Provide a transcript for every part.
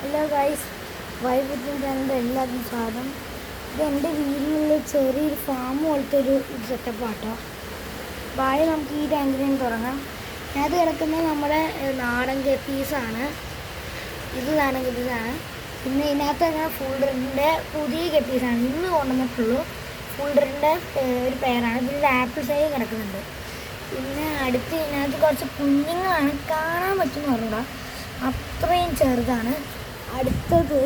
Hello guys വൈബുദ്ധിൻ ചാനലിന്റെ എല്ലാവർക്കും സ്വാഗതം. ഇത് എന്റെ വീടിനുള്ള ചെറിയൊരു ഫാം പോലത്തെ ഒരു സെറ്റപ്പ് ആട്ടോ. നമുക്ക് ഈ ടാങ്കിൽ നിന്ന് തുടങ്ങാം അത് കിടക്കുന്നത് നമ്മുടെ നാടൻ കെപ്പീസാണ് ഇത് നാടൻ കെപ്പീസാണ് പിന്നെ ഇതിനകത്ത് അങ്ങനെ ഫുൾഡറിന്റെ പുതിയ കെപ്പീസാണ് ഇന്ന് കൊണ്ടുവന്നിട്ടുള്ളൂ. ഫുൾഡറിന്റെ ഒരു പേരാണ്. പിന്നെ ആപ്പിൾ സൈ കിടക്കുന്നുണ്ട്. പിന്നെ അടുത്ത് ഇതിനകത്ത് കുറച്ച് കുഞ്ഞുങ്ങളാണ് കാണാൻ പറ്റുന്ന പറഞ്ഞൂടാ അത്രയും ചെറുതാണ്. അടുത്തത്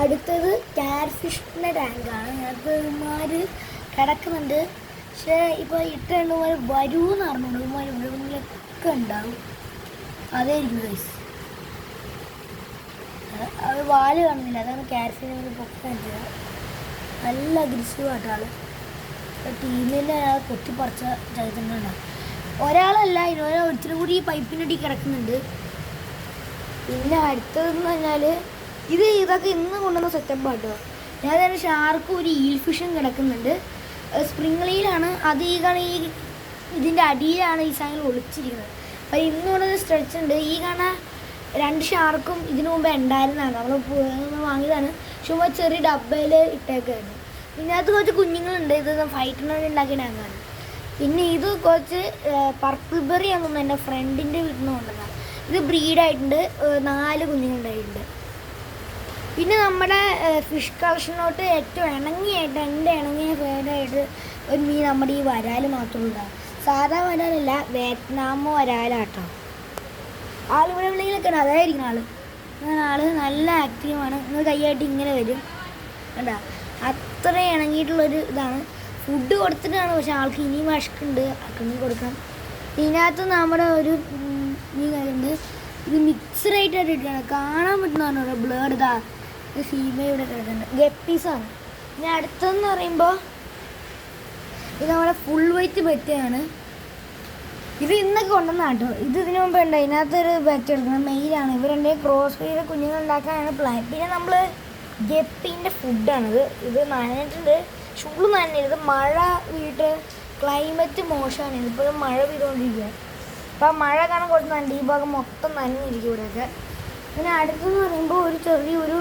അടുത്തത് ക്യാറ്റ് ഫിഷിന്റെ ടാങ്കാണ് അത് ഇമാര് കിടക്കുന്നുണ്ട്. പക്ഷേ ഇപ്പോൾ ഇട്ട ഇവന്മാർ വരുമെന്ന് അറിഞ്ഞുകൊണ്ട് ഇവന്മാർ ഇവിടെയൊക്കെ ഉണ്ടാവും. അതായിരിക്കും ഗൈസ് അത് വാൽ കാണുന്നില്ല. അതാണ് ക്യാരറ്റിനെ പൊക്കാൻ ചെയ്യുക നല്ല അഗ്രസീവായിട്ടാണ് ടീമിൽ അയാൾ കൊത്തിപ്പറിച്ച ചൈതന്യം ഒരാളല്ല ഇതുപോലെ ഒരിച്ചിരി കൂടി ഈ പൈപ്പിനടി കിടക്കുന്നുണ്ട്. പിന്നെ അടുത്തതെന്ന് പറഞ്ഞാൽ ഇത് ഇതൊക്കെ ഇന്ന് കൊണ്ടുവന്ന സെറ്റപ്പ് ആട്ടോ ഞാൻ തന്നെ ഷാർക്കും ഒരു ഈൽ ഫിഷും കിടക്കുന്നുണ്ട്. സ്പ്രിംഗ്ലിയിലാണ് അത് ഈ കാണ ഈ ഇതിന്റെ അടിയിലാണ് ഈ സാധനം ഒളിച്ചിരിക്കുന്നത്. അപ്പോൾ ഇന്ന് കൊണ്ടുവന്ന സ്ട്രെച്ച് ഉണ്ട്. ഈ കാണാൻ രണ്ട് ഷാർക്കും ഇതിനു മുമ്പ് ഉണ്ടായിരുന്നതാണ്. നമ്മൾ വാങ്ങിയതാണ്. ചുമ്മാ ചെറിയ ഡബ്ബയിൽ ഇട്ടേക്കായിരുന്നു. ഇതിനകത്ത് കുറച്ച് കുഞ്ഞുങ്ങളുണ്ട്. ഇത് ഫൈറ്റിനോട് ഉണ്ടാക്കിയ ടാങ്കാണ് പിന്നെ ഇത് കുറച്ച് പർപ്പിൾ ബെറി ആണെന്ന് എന്റെ ഫ്രണ്ടിന്റെ വീട്ടിൽ നിന്ന് കൊണ്ടുവന്നതാണ്. ഇത് ബ്രീഡായിട്ടുണ്ട്. നാല് കുഞ്ഞുങ്ങളുണ്ടായിട്ടുണ്ട്. പിന്നെ നമ്മുടെ ഫിഷ് കളക്ഷനോട്ട് ഏറ്റവും ഇണങ്ങിയായിട്ട് എന്റെ ഇണങ്ങിയ ഫേവറായിട്ട് ഒരു മീൻ നമ്മുടെ ഈ വരാൽ മാത്രമേ ഉണ്ടാവും സാധാ വരാലല്ല വിയറ്റ്നാമോ വരാലാട്ടോ ആളിവിടെ വിളിയിലൊക്കെ ഉണ്ട്. അതായിരിക്കും ആൾ അങ്ങനെ ആൾ നല്ല ആക്റ്റീവാണ്. നിങ്ങൾ കൈയായിട്ട് ഇങ്ങനെ വരും. കണ്ടാ? അത്ര ഇണങ്ങിയിട്ടുള്ളൊരു ഇതാണ്. ഫുഡ് കൊടുത്തിട്ടാണ് പക്ഷെ ആൾക്ക് ഇനിയും വിശക്കുണ്ട് അക്കണി കൊടുക്കണം. ഇതിനകത്ത് നമ്മുടെ ഒരു ഈ കാര്യമുണ്ട്. ഇത് മിക്സഡായിട്ടാണ് ഇട്ടിട്ടാണ് കാണാൻ പറ്റുന്നതാണ് ഒരു ബ്ലേഡ് ഇതാ. സീമയുടെ ഇവിടെ കിടക്കുന്നുണ്ട്. ഗപ്പീസാണ് ഇനി അടുത്തെന്ന് പറയുമ്പോൾ ഇത് നമ്മുടെ ഫുൾ വൈറ്റ് ബെറ്റയാണ് ഇത് ഇന്നൊക്കെ കൊണ്ടുവന്ന കേട്ടോ ഇത് ഇതിനു മുമ്പ് ഉണ്ട് ഇതിനകത്തൊരു ബെറ്റ് എടുക്കുന്നത് മെയിലാണ് ഇവർ രണ്ടേ ക്രോസ് ഫീഡ് കുഞ്ഞുങ്ങൾ ഉണ്ടാക്കാനാണ് പ്ലാൻ പിന്നെ നമ്മൾ ഗപ്പീന്റെ ഫുഡാണിത് ഇത് നനഞ്ഞിട്ടുണ്ട്. ചൂട് നനഞ്ഞിരുത് മഴ വീട്ട് ക്ലൈമറ്റ് മോശമാണ്. ഇതിപ്പോഴും മഴ പെയ്തുകൊണ്ടിരിക്കുക. അപ്പോൾ മഴ കാരണം കൊണ്ട് നല്ല ഈ ഭാഗം മൊത്തം നനഞ്ഞിരിക്കും ഇവിടെയൊക്കെ. പിന്നെ അടുത്തെന്ന് പറയുമ്പോൾ ഒരു ചെറിയൊരു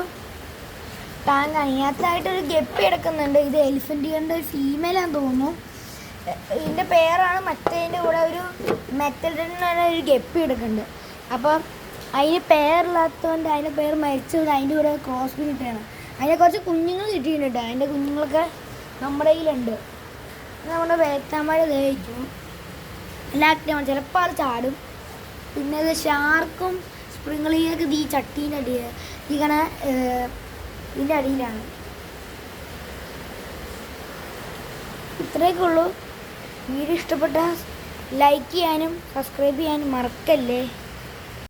ടാങ്ക് അതിനകത്തായിട്ടൊരു ഗപ്പി കിടക്കുന്നുണ്ട്. ഇത് എലിഫന്റിയുടെ ഒരു ഫീമെയിലാന്ന് തോന്നുന്നു. ഇതിന്റെ പേരാണ് മറ്റേതിന്റെ കൂടെ ഒരു മെറ്റൽ ഒരു ഗപ്പി കിടക്കുന്നുണ്ട്. അപ്പം അതിന് പേരില്ലാത്തതുകൊണ്ട് അതിന്റെ പേര് മരിച്ചുകൊണ്ട് അതിന്റെ കൂടെ ക്രോസ് ബിൻ ഇട്ടാണ് അതിനെ കുറച്ച് കുഞ്ഞുങ്ങൾ കിട്ടിയിട്ടുണ്ട്. അതിന്റെ കുഞ്ഞുങ്ങളൊക്കെ നമ്മുടെ കയ്യിലുണ്ട്. നമ്മുടെ വേത്താമഴ ദഹിക്കും എല്ലാ ആക്റ്റീവാണ് ചിലപ്പോൾ അത് ചാടും. പിന്നെ ഇത് ഷാർക്കും സ്പ്രിംഗ്ലിയൊക്കെ ഈ ചട്ടീന്റെ അടിയിൽ ഇങ്ങനെ ഇതിന്റെ അടിയിലാണ്. ഇത്രയൊക്കെ ഉള്ളൂ. വീഡിയോ ഇഷ്ടപ്പെട്ട ലൈക്ക് ചെയ്യാനും സബ്സ്ക്രൈബ് ചെയ്യാനും മറക്കല്ലേ?